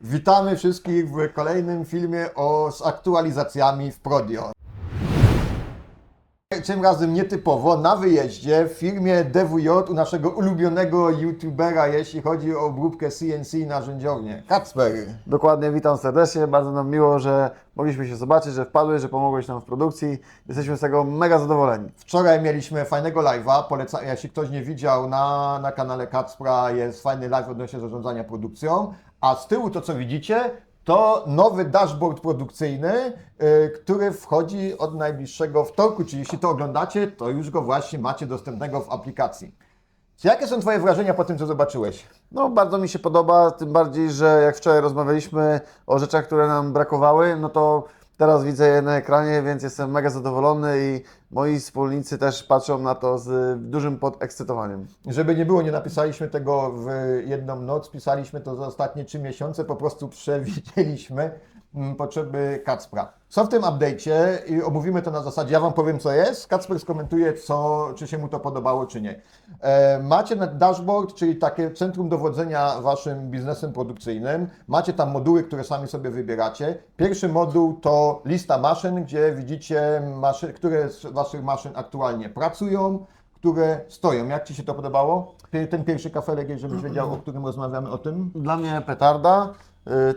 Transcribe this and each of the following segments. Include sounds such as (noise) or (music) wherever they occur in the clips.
Witamy wszystkich w kolejnym filmie o, z aktualizacjami w Prodio. Tym razem nietypowo, na wyjeździe w firmie DWJ u naszego ulubionego youtubera, jeśli chodzi o obróbkę CNC narzędziownię. Kacper. Dokładnie, witam serdecznie. Bardzo nam miło, że mogliśmy się zobaczyć, że wpadłeś, że pomogłeś nam w produkcji. Jesteśmy z tego mega zadowoleni. Wczoraj mieliśmy fajnego live'a, polecam, jeśli ktoś nie widział, na, na kanale Kacpra jest fajny live odnośnie zarządzania produkcją, a z tyłu to co widzicie, to nowy dashboard produkcyjny, yy, który wchodzi od najbliższego wtorku, czyli jeśli to oglądacie, to już go właśnie macie dostępnego w aplikacji. Jakie są Twoje wrażenia po tym, co zobaczyłeś? No, bardzo mi się podoba, tym bardziej, że jak wczoraj rozmawialiśmy o rzeczach, które nam brakowały, no to teraz widzę je na ekranie, więc jestem mega zadowolony i moi wspólnicy też patrzą na to z dużym podekscytowaniem. Żeby nie było, nie napisaliśmy tego w jedną noc, pisaliśmy to za ostatnie trzy miesiące, po prostu (laughs) przewidzieliśmy potrzeby Kacpra. Co w tym update'cie i omówimy to na zasadzie, ja Wam powiem co jest, Kacper skomentuje, co, czy się mu to podobało, czy nie. E, macie dashboard, czyli takie centrum dowodzenia Waszym biznesem produkcyjnym, macie tam moduły, które sami sobie wybieracie. Pierwszy moduł to lista maszyn, gdzie widzicie, maszyn, które z Waszych maszyn aktualnie pracują, które stoją. Jak Ci się to podobało? Ten pierwszy kafelek, żebyś wiedział, o którym rozmawiamy o tym. Dla mnie petarda,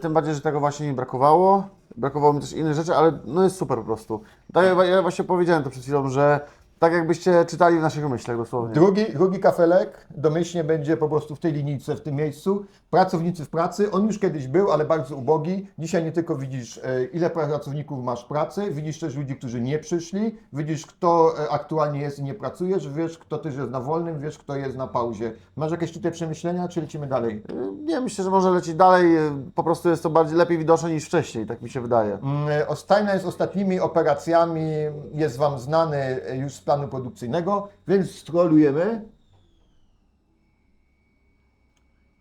tym bardziej, że tego właśnie mi brakowało. Brakowało mi też innych rzeczy, ale no jest super po prostu. Tak, ja właśnie powiedziałem to przed chwilą, że tak jakbyście czytali w naszych myślach dosłownie. Drugi, drugi kafelek domyślnie będzie po prostu w tej linijce, w tym miejscu. Pracownicy w pracy, on już kiedyś był, ale bardzo ubogi. Dzisiaj nie tylko widzisz, e, ile pracowników masz pracy, widzisz też ludzi, którzy nie przyszli, widzisz, kto e, aktualnie jest i nie pracujesz, wiesz, kto też jest na wolnym, wiesz, kto jest na pauzie. Masz jakieś tutaj przemyślenia, czy lecimy dalej? Y, Nie, myślę, że może lecieć dalej. Po prostu jest to bardziej lepiej widoczne niż wcześniej, tak mi się wydaje. Mm, Ostajna z ostatnimi operacjami jest Wam znany e, już z planu produkcyjnego, więc scrollujemy.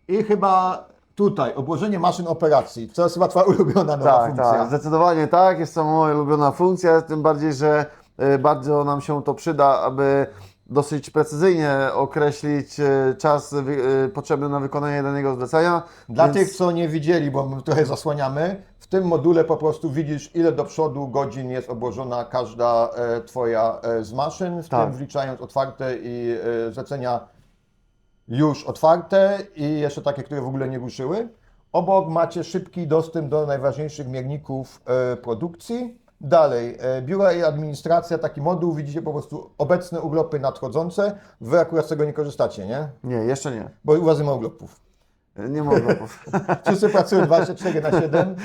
I chyba tutaj, obłożenie maszyn operacji. To jest chyba Twoja ulubiona nowa Tak, funkcja. tak, zdecydowanie tak. Jest to moja ulubiona funkcja, tym bardziej, że y, bardzo nam się to przyda, aby dosyć precyzyjnie określić y, czas y, potrzebny na wykonanie danego zlecenia. Dla Więc- tych, co nie widzieli, bo my trochę zasłaniamy, tym module po prostu widzisz, ile do przodu godzin jest obłożona każda e, Twoja e, z maszyn, w Tak. tym wliczając otwarte i e, zlecenia już otwarte i jeszcze takie, które w ogóle nie ruszyły. Obok macie szybki dostęp do najważniejszych mierników e, produkcji. Dalej, e, biura i administracja, taki moduł, widzicie po prostu obecne urlopy nadchodzące. Wy akurat z tego nie korzystacie, nie? Nie, jeszcze nie. Bo u Was nie ma urlopów. Nie mogę. (laughs) Wszyscy pracują 24 na 7.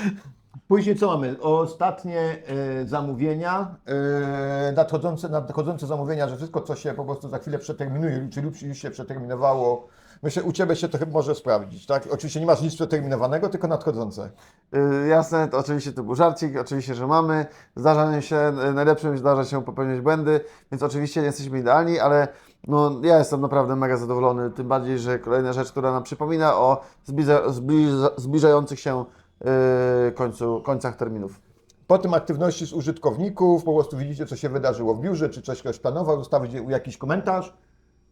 Później co mamy? Ostatnie e, zamówienia, e, nadchodzące, nadchodzące zamówienia, że wszystko, co się po prostu za chwilę przeterminuje, czy lub już się przeterminowało, myślę, u Ciebie się to chyba może sprawdzić, tak? Oczywiście nie masz nic przeterminowanego, tylko nadchodzące. Y, Jasne, to oczywiście to był żarcik, oczywiście, że mamy. Zdarza się, y, najlepszym zdarza się popełniać błędy, więc oczywiście nie jesteśmy idealni, ale no, ja jestem naprawdę mega zadowolony, tym bardziej, że kolejna rzecz, która nam przypomina o zbliża, zbliża, zbliżających się końcu, końcach terminów. Potem aktywności z użytkowników, po prostu widzicie, co się wydarzyło w biurze, czy coś ktoś planował, zostawić jakiś komentarz.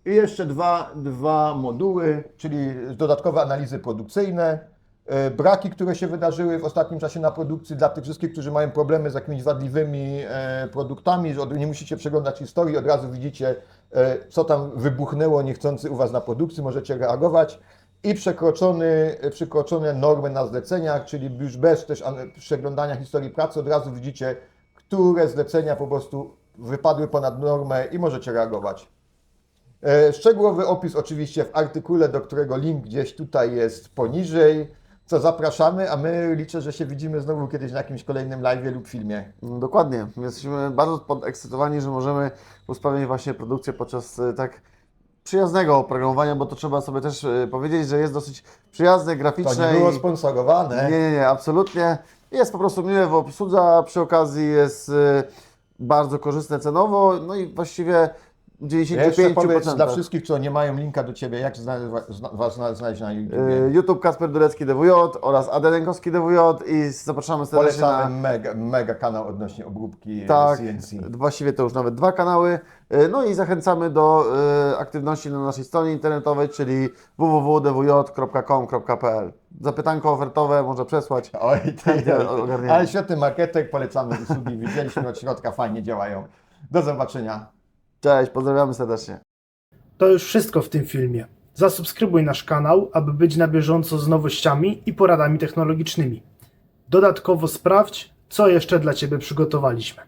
I jeszcze dwa, dwa moduły, czyli dodatkowe analizy produkcyjne, e, braki, które się wydarzyły w ostatnim czasie na produkcji dla tych wszystkich, którzy mają problemy z jakimiś wadliwymi e, produktami, nie musicie przeglądać historii, od razu widzicie, co tam wybuchnęło niechcący u Was na produkcji, możecie reagować. I przekroczony, przekroczone normy na zleceniach, czyli już bez też an- przeglądania historii pracy, od razu widzicie, które zlecenia po prostu wypadły ponad normę i możecie reagować. E, Szczegółowy opis oczywiście w artykule, do którego link gdzieś tutaj jest poniżej. Co zapraszamy, a my liczę, że się widzimy znowu kiedyś na jakimś kolejnym live lub filmie. Mm, Dokładnie. Jesteśmy bardzo podekscytowani, że możemy usprawnić właśnie produkcję podczas y, tak przyjaznego oprogramowania, bo to trzeba sobie też y, powiedzieć, że jest dosyć przyjazne, To graficzne. nie było i- sponsorowane. Nie, nie, nie, absolutnie. Jest po prostu miłe w obsłudze, a przy okazji jest y, bardzo korzystne cenowo, no i właściwie Jeszcze powiedz 95%. dla wszystkich, co nie mają linka do Ciebie, jak znaleźć, zna, Was zna- znaleźć na YouTube. Y, YouTube Kasper Durecki DWJ oraz Adel Jankowski DWJ i zapraszamy serdecznie na... Polecamy mega, mega kanał odnośnie obróbki Tak, CNC. właściwie to już nawet dwa kanały. Y, No i zachęcamy do y, aktywności na naszej stronie internetowej, czyli www.dwj.com.pl. Zapytanko ofertowe można przesłać. Oj, ty, ale świetny marketek, polecamy usługi, widzieliśmy od środka, fajnie działają. Do zobaczenia. Cześć, pozdrawiamy serdecznie. To już wszystko w tym filmie. Zasubskrybuj nasz kanał, aby być na bieżąco z nowościami i poradami technologicznymi. Dodatkowo sprawdź, co jeszcze dla Ciebie przygotowaliśmy.